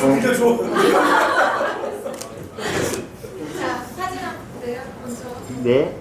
자, 사진 한번 보세요. 먼저. 네.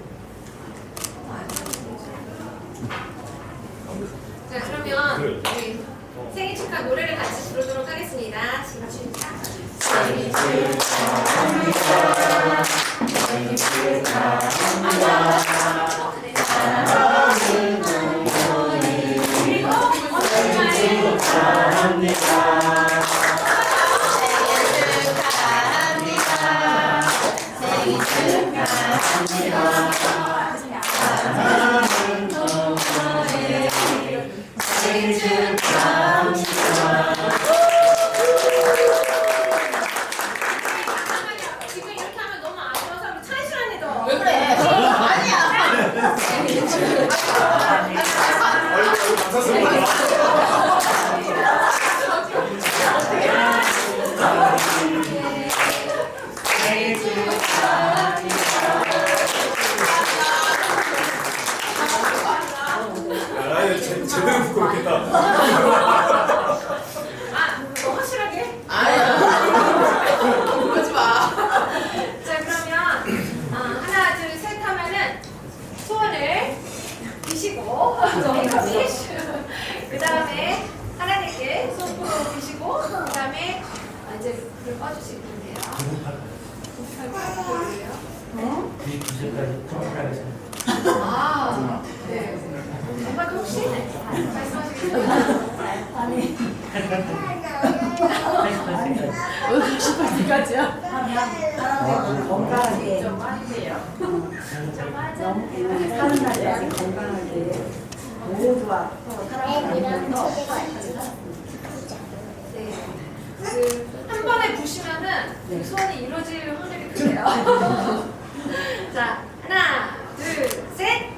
아, 네. 혹시 말씀하시겠어요? 왜 90%까지야? 건강하게 좀 빠지세요. 좀 빠져. 사는 날까지 건강하게 모두와 살아가면서 네. 번에 부시면은 그 소원이 이루어질 확률이 크세요. 자, 하나, 둘, 셋.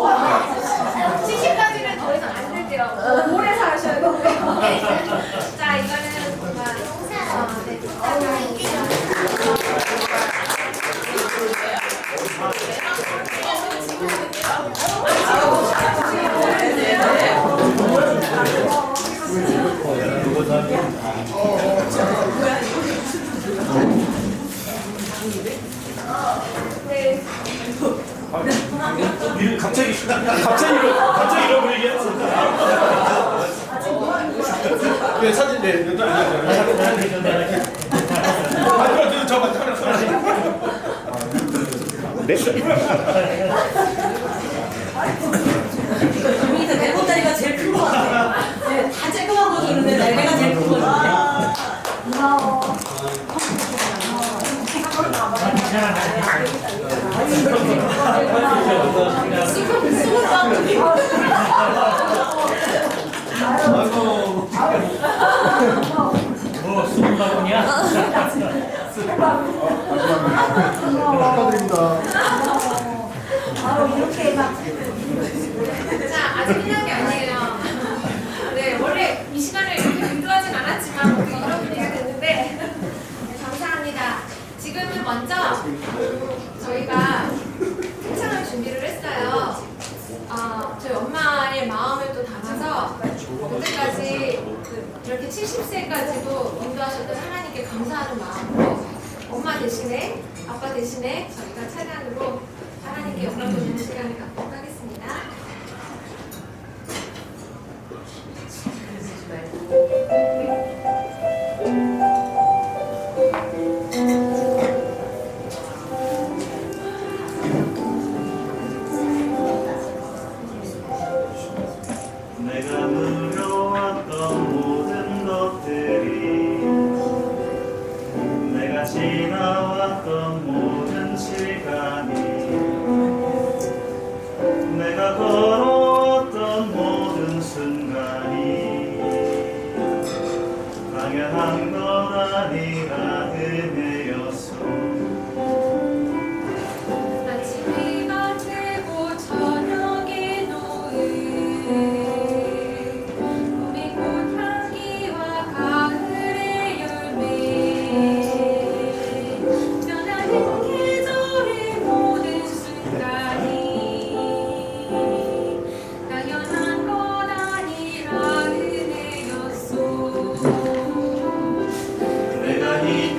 자, 70까지는 더 이상 안 될게요. 오래 사셔야 돼요. 자, 이거는 정말 어, 네, 네. 일 갑자기 갑자기 이러 갑자기 이러고 얘기했어. 네 사진 네 일단 아 그럼 저만 카메라 카메라. 네. 우리도 내 보따리가 제일 큰거 같아 네, 다 쬐끄만 거 주는데 내가 제일 큰 거 같아. 고마워 네, 네, 감사합니다. 먼저 출생까지도 인도하셨던 하나님께 감사하는 마음으로 엄마 대신에 아빠 대신에 저희가 찬양으로 하나님께 영광 돌리는 시간을 갖고 내가 걸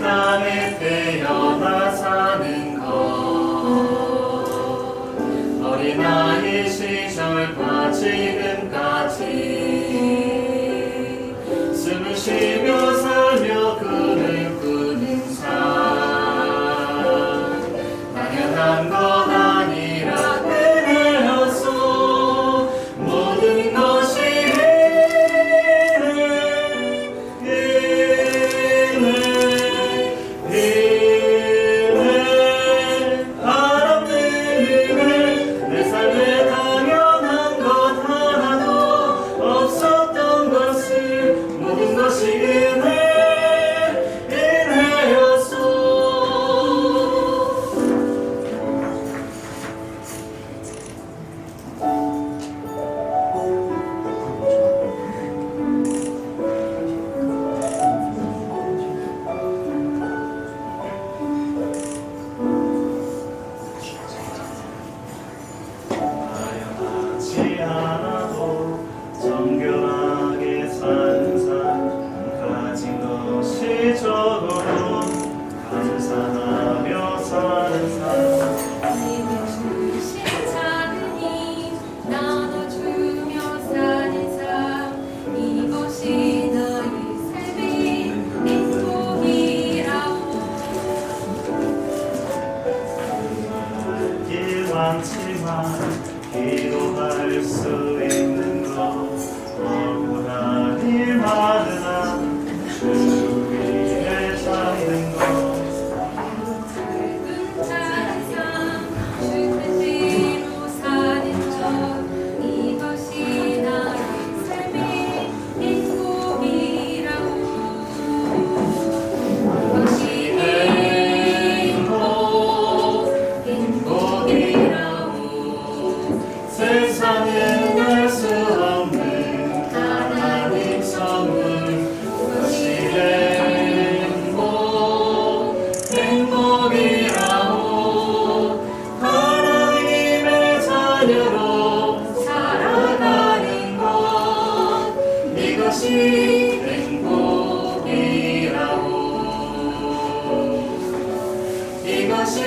땅에 행복이라고. 이것이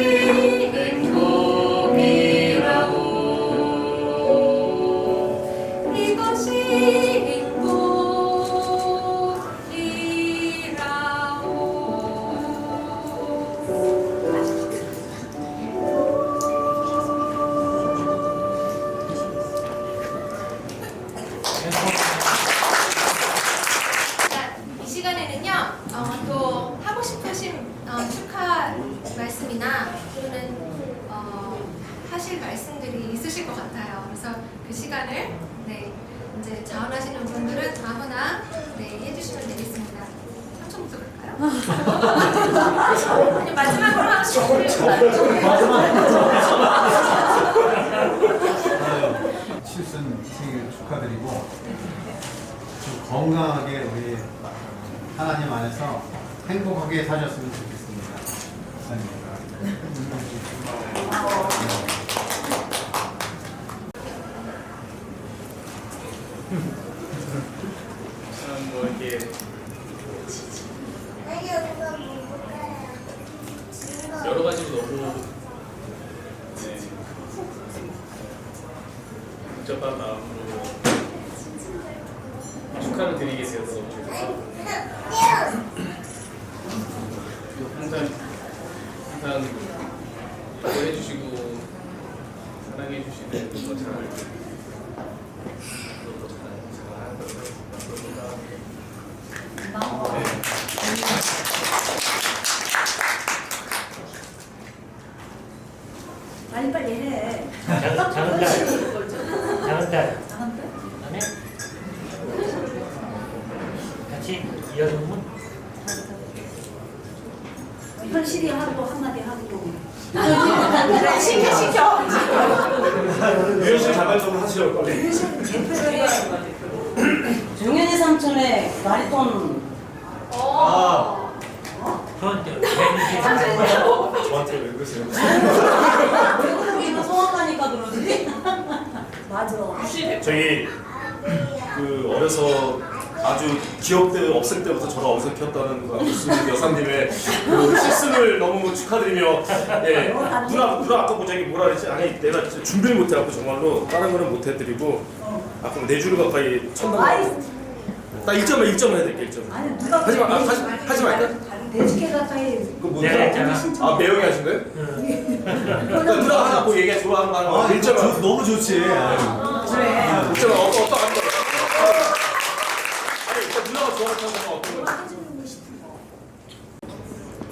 하실 말씀들이 있으실 것 같아요. 그래서 그 시간을 네, 이제 자원하시는 분들은 아무나 네, 해주시면 되겠습니다. 삼촌부터 갈까요? 아니, 마지막으로 하고 싶은 칠순 생일 축하드리고 좀 건강하게 우리 하나님 안에서 행복하게 사셨으면 좋겠습니다. 감사합니다. 뭐 이렇게 여러 가지로 너무 네, 복잡한 마음으로 축하를 드리게 되어서 너무 죄송하고 또 항상 항상 기도해 주시고 사랑해 주시는 더잘 더 잘하는 것을 빨리 빨리 해. 작은 딸. 작은 딸. 작은 딸? 안 해? 같이 이어주면 현실이 하고 한마디 하고. 그래, 시켜, 시켜. 유현 씨 자발적으로 하시려고 빨리. 종현이 삼촌의 바리톤 아. 저한테 저한테 왜 그러세요? 외국인은 소원하니까 그러지. 맞아. 저희 그 어려서 아주 기억들 없을 때부터 저가 어색했다는 그 무슨 여사님의 그 실습을 너무 축하드리며 예 누나 누나 아까 보자기 뭐라 그랬지 아니 내가 진짜 준비를 못해갖고 정말로 다른 거는 못해드리고 아까 네줄 가까이 쳤나 봐. 나 1점만 1점 해야 될게 1점. 아니 누가 하지 마 아, 하지 하지 말까? 대식회 가까이 그 뭐, 내가 했잖아. 아 매형이 하신 거예요? 그러니까 누나가 하나 뭐 얘기해 좋아하는 거 하는 거 1점 너무 좋지. 그래. 1점 어떤 어떤 거 아니 일단 누나가 좋아하는 거 어떤 거?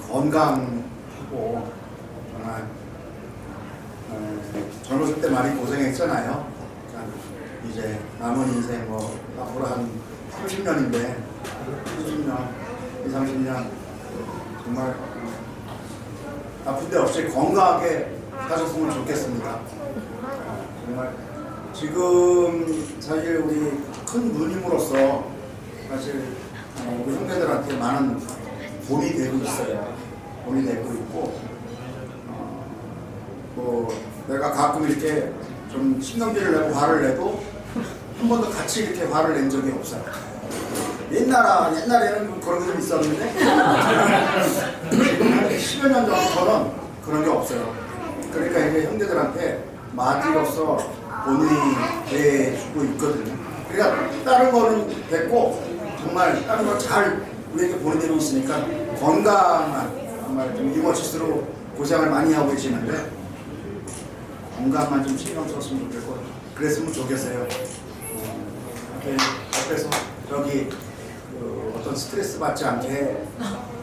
건강하고 정말 어, 젊었을 때 많이 고생했잖아요. 그러니까 이제 남은 인생 뭐 앞으로 한 30년인데 30년, 2, 30년 정말 아픈 데 없이 건강하게 사셨으면 좋겠습니다. 정말 지금 사실 우리 큰 누님으로서 사실 어, 우리 형제들한테 많은 돈이 되고 있어요. 돈이 되고 있고, 어, 뭐 내가 가끔 이렇게 좀 신경질을 내고 화를 내도 한 번도 같이 이렇게 화를 낸 적이 없어요. 옛날 옛날에는 그런 게 좀 있었는데 지금 한 10여 년 전부터는 그런 게 없어요. 그러니까 이제 형제들한테 마디로서 본인이 대해주고 있거든요. 그러니까 다른 거는 됐고 정말 다른 거 잘 우리에게 보내드리고 있으니까 건강한 정말 좀 유머치스로 고생을 많이 하고 계시는데 건강만 좀 신경 썼으면 좋겠고 그랬으면 좋겠어요. 어, 앞에, 앞에서 저기 스트레스 받지 않게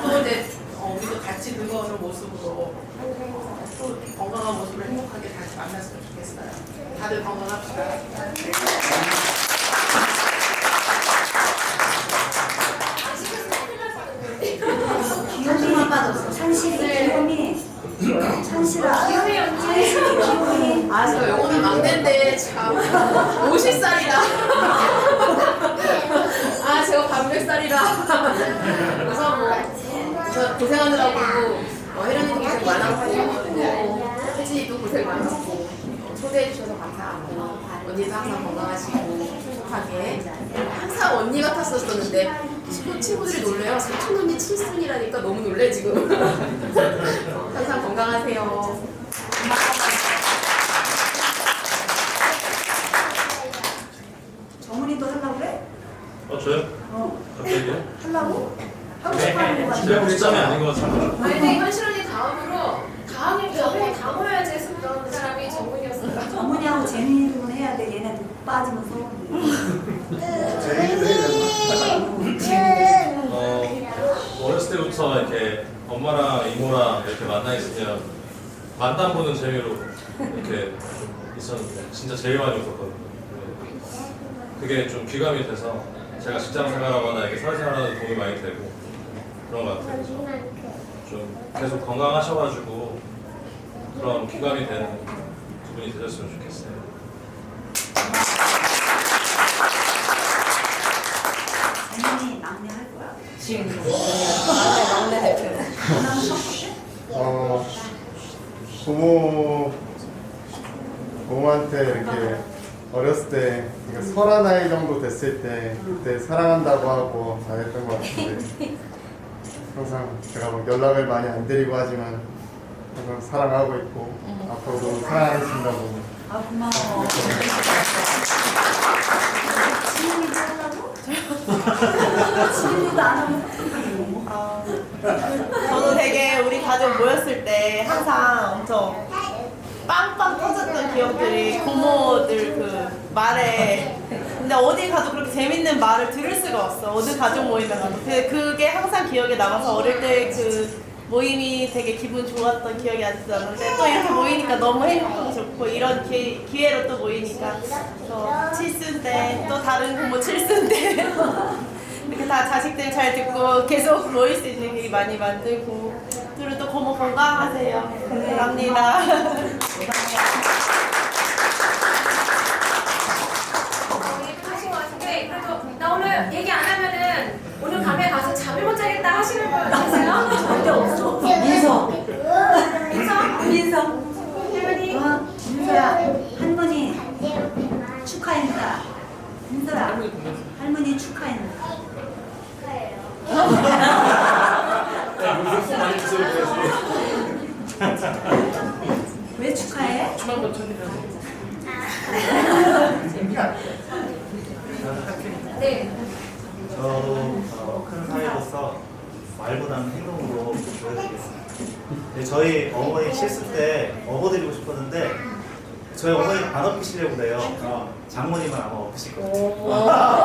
또 이제 어, 우리도 같이 늙어오는 모습으로 또 건강한 모습으로 행복하게 다시 만났으면 좋겠어요 다들 건강합시다 귀요미만 빠졌어. 귀요미. 찬실아. 귀요미 언니. 찬실이 귀요미. 아, 저 요거는 막내인데 참 50살이라. 반백살이라. 그래서 뭐, 저 고생하느라고 어, 혜련이도 고생 많았고, 혜진이도 고생 많았고, 어, 초대해 주셔서 감사하고, 언니도 항상 건강하시고, 행복하게. 항상 언니 같았었었는데, 친구, 친구들이 놀래요. 사촌 언니 칠순이라니까 너무 놀래, 지금. 어, 항상 건강하세요. 정훈이도 하려고 그래? 어 저요? 어. 갑자기요? 하려고? 하고 싶어 하는 거 제가 같아. 같아요 아니 근데 현실 언니 다음으로 다음에 저번에 다 모여야지 했었던 사람이 정훈이었어요. 정훈이하고 재민이도 해야 돼. 얘네들 빠지면 서운해. 어, 어렸을 때부터 이렇게 엄마랑 이모랑 이렇게 만나 있으면 만남 보는 재미로 이렇게 좀 있었는데 진짜 제일 많이 웃었거든요. 네. 그게 좀 귀감이 돼서 제가 직장 생활하거나 이렇게 사회생활하는 도움이 많이 되고 그런 것 같아요. 그래서 좀 계속 건강하셔가지고 그런 귀감이 되는 두 분이 되셨으면 좋겠어요. 재민이 막내 할 거야? 지금 막내 막내 대표. 나는 섞을게. 어, 부모 부모한테 이렇게 어렸을 때 그러니까 서른 나이 정도 됐을 때 그때 사랑한다고 하고 잘했던 것 같은데 항상 제가 뭐 연락을 많이 안 드리고 하지만 항상 사랑하고 있고 앞으로도 사랑하신다고 아 고마워. 지민이도 하려고? 지민이도 안 어떡해. 저도 되게 우리 가족 모였을 때 항상 엄청 빵빵 터졌던 기억들이 고모들 그 말에 근데 어디 가도 그렇게 재밌는 말을 들을 수가 없어. 어느 가족 모임에 가도. 근데 그게 항상 기억에 남아서 어릴 때 그 모임이 되게 기분 좋았던 기억이 아직도 나는데 또 이렇게 모이니까 너무 행복하고 좋고 이런 기, 기회로 또 모이니까. 또 칠순 때또 다른 고모 칠순 때 이렇게 다 자식들 잘 듣고 계속 모일 수 있는 일이 많이 만들고. 그리고 또 고모 건강하세요. 감사합니다. 하신 것 같은데 그래도 나 오늘 얘기 안 하면은 오늘 밤에 가서 잠을 못 자겠다 하시는 분 계세요? 절대 없어. Oh.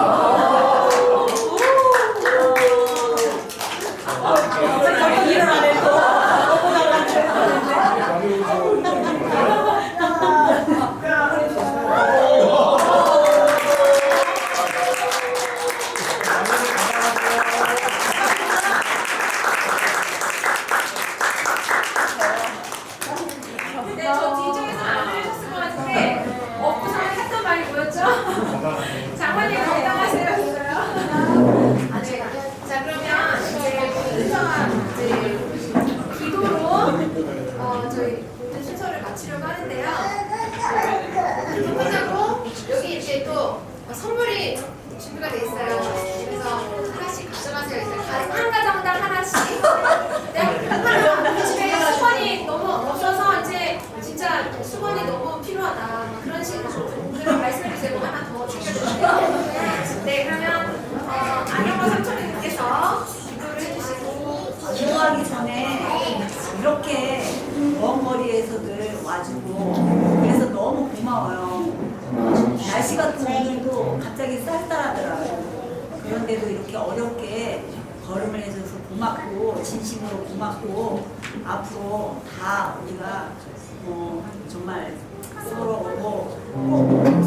날씨 같은 오늘도 갑자기 쌀쌀하더라고요. 그런데도 이렇게 어렵게 걸음을 해줘서 고맙고 진심으로 고맙고 앞으로 다 우리가 어, 정말 서로 꼭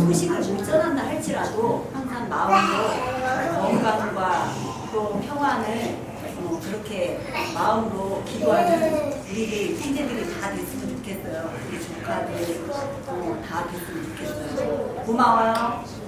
소식을 못 전한다 할지라도 항상 마음으로 건강과 또 평안을 어, 그렇게 마음으로 기도하는 우리 형제들이 다 됐으면 좋겠어요. 우리 조카들 어, 다 됐으면 좋겠어요. 고마워요.